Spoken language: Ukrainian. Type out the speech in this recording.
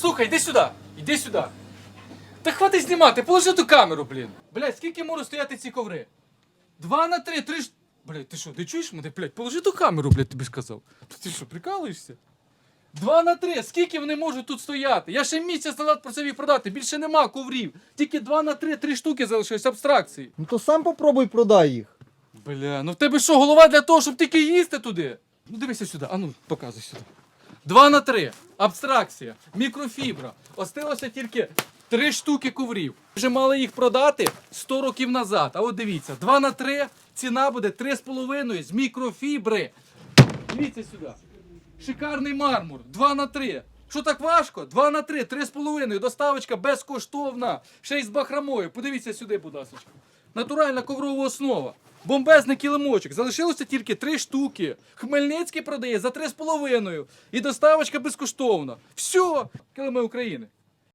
Слухай, йди сюди, йди сюди. Та хватить знімати, положи ту камеру, блін. Блядь, скільки можуть стояти ці коври? Два на три, три ж. Блядь, ти що, ти чуєш мене? Блядь, положи ту камеру, блядь, тобі сказав. Ти що, прикалуєшся? Два на три, скільки вони можуть тут стояти? Я ще місяць назад просив їх продати, більше нема коврів. Тільки два на три, три штуки залишились абстракції. Ну то сам попробуй продай їх. Бля, ну в тебе що, голова для того, щоб тільки їсти туди? Ну дивися сюди, а ну показуй сюди. Два на три. Абстракція, мікрофібра. Осталося тільки три штуки коврів. Вже мали їх продати 100 років назад. А от дивіться, два на три, ціна буде 3,5 з мікрофібри. Дивіться сюди. Шикарний мармур. 2 на 3. Що так важко? 2 на 3, 3,5. Доставочка безкоштовна. Ще й з бахромою. Подивіться сюди, будь ласка. Натуральна коврова основа. Бомбезний килимочок. Залишилося тільки три штуки. Хмельницький продає за 3,5. І доставочка безкоштовна. Все, килими України.